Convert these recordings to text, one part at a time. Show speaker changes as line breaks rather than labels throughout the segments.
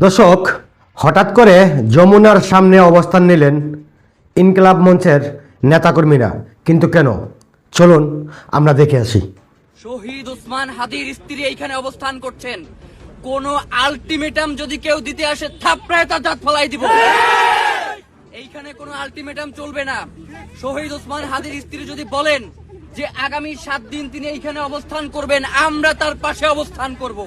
দর্শক, হঠাৎ করে যমুনার সামনে অবস্থান নিলেন ইনকলাব মঞ্চের নেতাকর্মীরা। কিন্তু কেন? চলুন, আমরা দেখে আসি।
শহীদ উসমান হাদির স্ত্রী এইখানে অবস্থান করছেন। কোন আলটিমেটাম যদি কেউ দিতে আসে, থাপড়ায় তার দাঁত ফলাই দিব। এইখানে কোনো আলটিমেটাম চলবে না। শহীদ উসমান হাদির স্ত্রী যদি বলেন যে আগামী সাত দিন তিনি এইখানে অবস্থান করবেন, আমরা তার পাশে অবস্থান করব।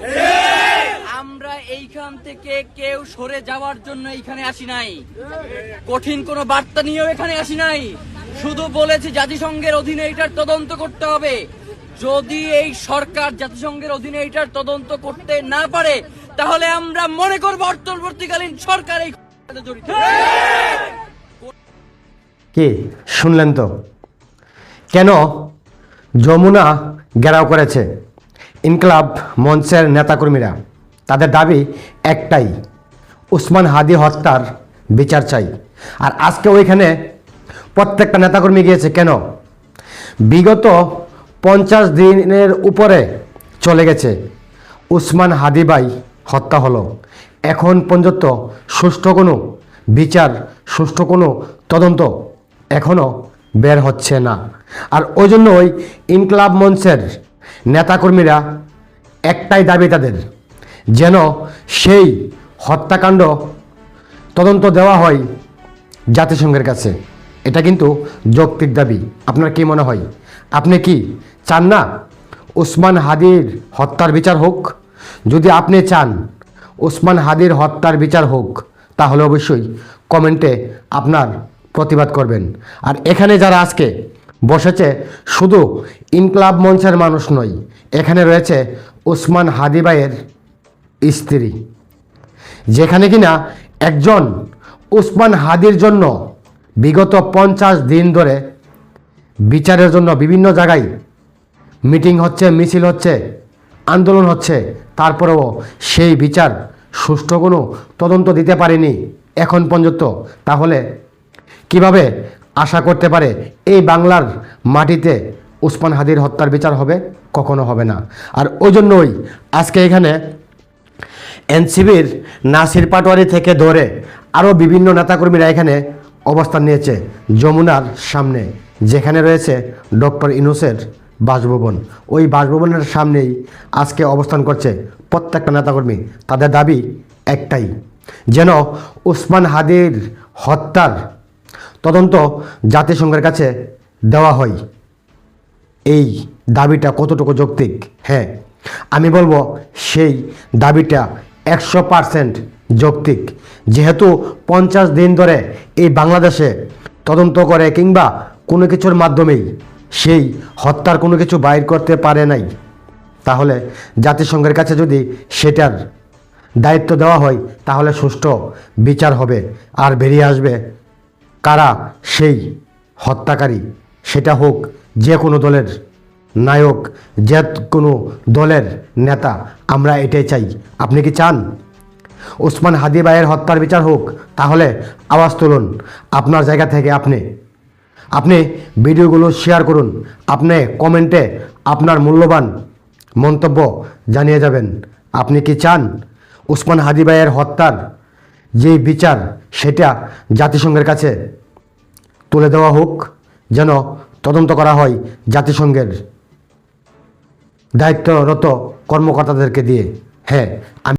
আমরা এইখান থেকে কেউ সরে যাওয়ার জন্য এইখানে আসি নাই। কঠিন কোনো বার্তা নিয়েও এখানে আসি নাই। শুধু বলেছি জাতিসংঘের অধীনে এটার তদন্ত করতে হবে। যদি এই সরকার জাতিসংঘের অধীনে এটার তদন্ত করতে না পারে, তাহলে আমরা মনে করব অন্তর্বর্তীকালীন সরকার এই জড়িত।
কি? শুনলেন তো? কেন যমুনা ঘেরাও করেছে। ইনকলাব মঞ্চের নেতাকর্মীরা। তাদের দাবি একটাই, উসমান হাদি হত্যার বিচার চাই। আর আজকে ওইখানে প্রত্যেকটা নেতাকর্মী গিয়েছে, কেন? বিগত পঞ্চাশ দিনের উপরে চলে গেছে। উসমান হাদিবাই হত্যা হলো। এখন পর্যন্ত সুষ্ঠু কোনো বিচার, সুষ্ঠু কোনো তদন্ত এখনও বের হচ্ছে না। আর ওই জন্য ওই ইনকলাব মঞ্চের নেতাকর্মীরা একটাই দাবি তাদের, যেন সেই হত্যাকাণ্ড তদন্ত দেওয়া হয় জাতিসংঘের কাছে। এটা কিন্তু যৌক্তিক দাবি। আপনার কি মনে হয়? আপনি কি চান না উসমান হাদির হত্যার বিচার হোক? যদি আপনি চান উসমান হাদির হত্যার বিচার হোক, তাহলে অবশ্যই কমেন্টে আপনার প্রতিবাদ করবেন। আর এখানে যারা আজকে বসেছে, শুধু ইনকলাব মঞ্চের মানুষ নয়, এখানে রয়েছে ওসমান হাদিবাইয়ের স্ত্রী। যেখানে কিনা একজন উসমান হাদির জন্য বিগত পঞ্চাশ দিন ধরে বিচারের জন্য বিভিন্ন জায়গায় মিটিং হচ্ছে, মিছিল হচ্ছে, আন্দোলন হচ্ছে। তারপরেও সেই বিচার সুষ্ঠু কোনো তদন্ত দিতে পারেনি এখন পর্যন্ত। তাহলে কীভাবে আশা করতে পারে এই বাংলার মাটিতে উসমান হাদির হত্যার বিচার হবে? কখনো হবে না। আর ওই জন্যই আজকে এখানে এনসিবির নাসির পাটোয়ারি থেকে ধরে আরও বিভিন্ন নেতাকর্মীরা এখানে অবস্থান নিয়েছে যমুনার সামনে, যেখানে রয়েছে ডক্টর ইনুসের বাসভবন। ওই বাসভবনের সামনেই আজকে অবস্থান করছে প্রত্যেকটা নেতাকর্মী। তাদের দাবি একটাই, যেন উসমান হাদির হত্যার তদন্ত জাতিসংঘের কাছে দেওয়া হয়। এই দাবিটা কতটুকু যৌক্তিক? হ্যাঁ আমি বলব সেই দাবিটা একশো পারসেন্ট যৌক্তিক। যেহেতু পঞ্চাশ দিন ধরে এই বাংলাদেশে তদন্ত করে কিংবা কোনো কিছুর মাধ্যমেই সেই হত্যার কোনো কিছু বাইর করতে পারে নাই। তাহলে জাতিসংঘের কাছে যদি সেটার দায়িত্ব দেওয়া হয়, তাহলে সুষ্ঠু বিচার হবে আর বেরিয়ে আসবে কারা সেই হত্যাকারী, সেটা হোক যে কোনো দলের নায়ক, যে কোনো দলের নেতা, আমরা এটাই চাই। আপনি কি চান? ওসমান হাদি ভাইয়ের হত্যার বিচার হোক, তাহলে আওয়াজ তুলুন। আপনার জায়গা থেকে আপনি। আপনি ভিডিওগুলো শেয়ার করুন। আপনি কমেন্টে আপনার মূল্যবান মন্তব্য জানিয়ে যাবেন। আপনি কি চান? ওসমান হাদি ভাইয়ের হত্যার যে বিচার সেটা জাতিসংঘের কাছে তুলে দেওয়া হোক, যেন তদন্ত করা হয় জাতিসংঘের দায়িত্বরত কর্মকর্তাদেরকে দিয়ে। হ্যাঁ আমি